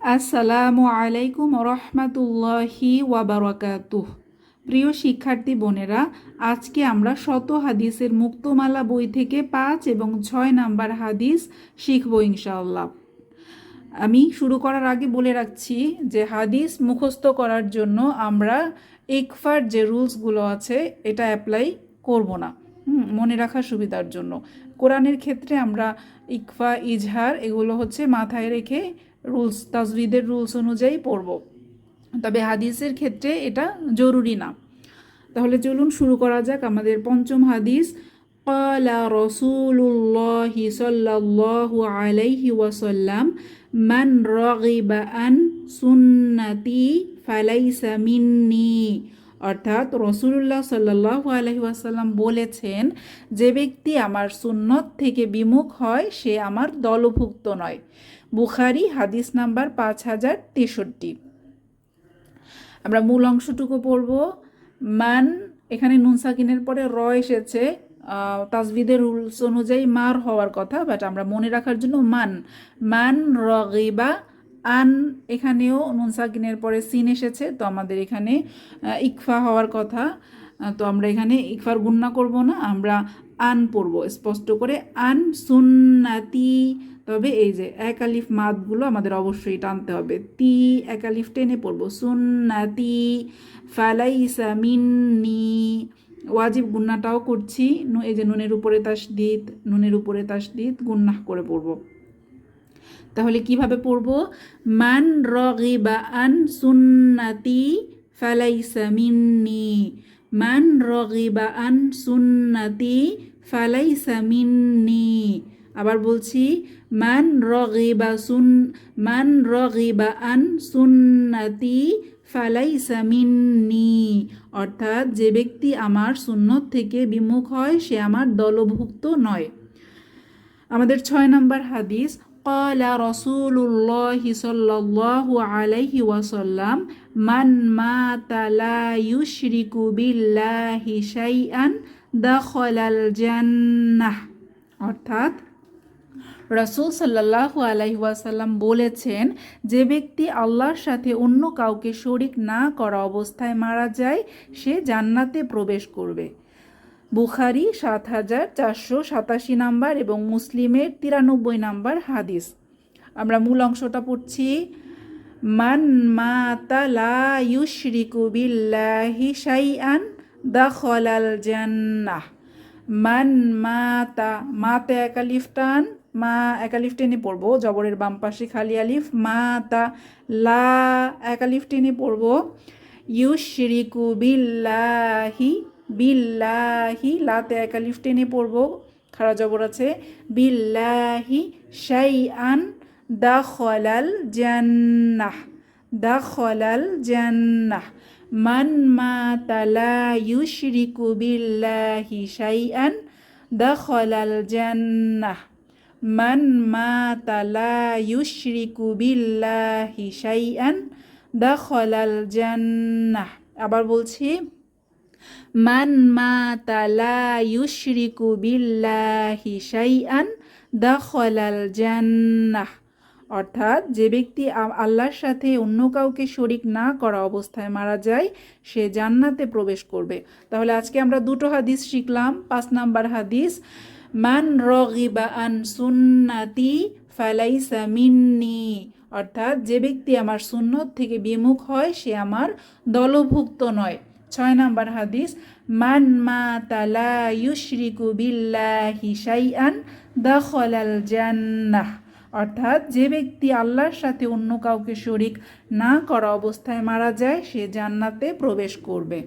আসসালামু আলাইকুম রহমাতুল্লাহি ওয়াবারাকাতুহ। প্রিয় শিক্ষার্থী বোনেরা, আজকে আমরা শত হাদিসের মুক্তমালা বই থেকে পাঁচ এবং ছয় নাম্বার হাদিস শিখব ইনশাআল্লাহ। আমি শুরু করার আগে বলে রাখছি যে হাদিস মুখস্থ করার জন্য আমরা ইকফার যে রুলসগুলো আছে, এটা অ্যাপ্লাই করব না। মনে রাখার সুবিধার জন্য। কোরআনের ক্ষেত্রে আমরা ইকফা, ইজহার এগুলো হচ্ছে মাথায় রেখে রুলস, তাজবিদের রুলস অনুযায়ী পড়ব। তবে হাদিসের ক্ষেত্রে এটা জরুরি না। তাহলে চলুন শুরু করা যাক আমাদের পঞ্চম হাদিস। কলা রসুল্লাহি সাল্লাহ আলাইহি ওয়াসাল্লাম, মান রগিবা আন সুন্নতি ফালাইসা মিন্নি। অর্থাৎ রসুল্লাহ সাল্লাহ আলহি ওয়াসাল্লাম বলেছেন, যে ব্যক্তি আমার সুন্নত থেকে বিমুখ হয়, সে আমার দলভুক্ত নয়। বুখারি, হাদিস নাম্বার পাঁচ হাজার তেষট্টি। আমরা মূল অংশটুকু পড়ব। মান, এখানে নুন সাকিনের পরে র এসেছে। তাজবিদের রুলস অনুযায়ী মার হওয়ার কথা, বাট আমরা মনে রাখার জন্য মান। মান রগিবা আন এখানেও নুন সাকিনের পরে সিন এসেছে, তো আমাদের এখানে ইকফা হওয়ার কথা। তো আমরা এখানে ইকফার গুণনা করব না, আমরা আন পড়ব। স্পষ্ট করে আন সুন্নাতি। তবে এই যে এক আলিফ মাদগুলো আমাদের অবশ্যই টানতে হবে। তি এক আলিফ টেনে পড়ব। সুন্নাতি। ফালাইসা মিন্নি। ওয়াজিব গুন্নাটাও করছি। এই যে নুনের উপরে তাস তাসদিদ, নুনের উপরে তাস তাসদিদ গুন্নাহ করে পড়ব। তাহলে কীভাবে পড়ব? মান রগিবা আন সুন্নাতি ফালাইসা মিন্নি। মান রগিবা আন সুন্নাতি ফালাইসা মিন্নি। আবার বলছি, মান রগিবা সুন, মান রগিবা আন সুন্নাতি ফালাইসা মিন্নি। অর্থাৎ যে ব্যক্তি আমার সুন্নত থেকে বিমুখ হয়, সে আমার দলভুক্ত নয়। আমাদের ছয় নম্বর হাদিস قال رسول الله صلى الله عليه وسلم من مات لا يشرك بالله شيئا دخل الجنة অর্থাৎ রাসূল সাল্লাল্লাহু আলাইহি ওয়াসাল্লাম বলেছেন যে ব্যক্তি আল্লাহর সাথে অন্য কাউকে শরিক না করা অবস্থায় মারা যায় সে জান্নাতে প্রবেশ করবে বুখারি সাত হাজার চারশো সাতাশি নাম্বার এবং মুসলিমের তিরানব্বই নাম্বার হাদিস। আমরা মূল অংশটা পড়ছি, মান মাতা লা ইউশরিকু বিল্লাহি শাইআন দাখলাল জান্নাহ। মান মাতা, মাতে একালিফ টান মা একালিফ টেনে পড়ব। জবরের বাম পাশে খালি আলিফ, মাতা লা একালিফ টেনে পড়ব। ইউশরিকু বিল্লাহি বিল্লাহি, লাতে একালিফ টেনে পড়ব, খারা জবর আছে, বিল্লাহি শাইআন দাখলাল জান্নাহ দাখলাল জান্নাহ, মান মাতা লা ইউশরিকু বিল্লাহি শাইআন দাখলাল জান্নাহ, মান মাতা লা ইউশরিকু বিল্লাহি শাইআন দাখলাল জান্নাহ। আবার বলছি মান মাতা লা ইউশরিকু বিল্লাহি শাইআন দাখলাল জান্নাহ। অর্থাৎ যে ব্যক্তি আল্লাহর সাথে অন্য কাউকে শরিক না করা অবস্থায় মারা যায়, সে জান্নাতে প্রবেশ করবে। তাহলে আজকে আমরা দুটো হাদিস শিখলাম। পাঁচ নাম্বার হাদিস, মান রগিবা আন সুন্নাতি ফালাইসা মিন্নি। অর্থাৎ যে ব্যক্তি আমার সুন্নত থেকে বিমুখ হয়, সে আমার দলভুক্ত নয়। ছয় নম্বর হাদিস, মান মা তালা ইউশরিকু বিল্লাহি শাইআন দখলাল জান্নাহ। অর্থাৎ, যে ব্যক্তি আল্লাহর সাথে অন্য কাউকে শরিক না করা অবস্থায় মারা যায়, সে জান্নাতে প্রবেশ করবে।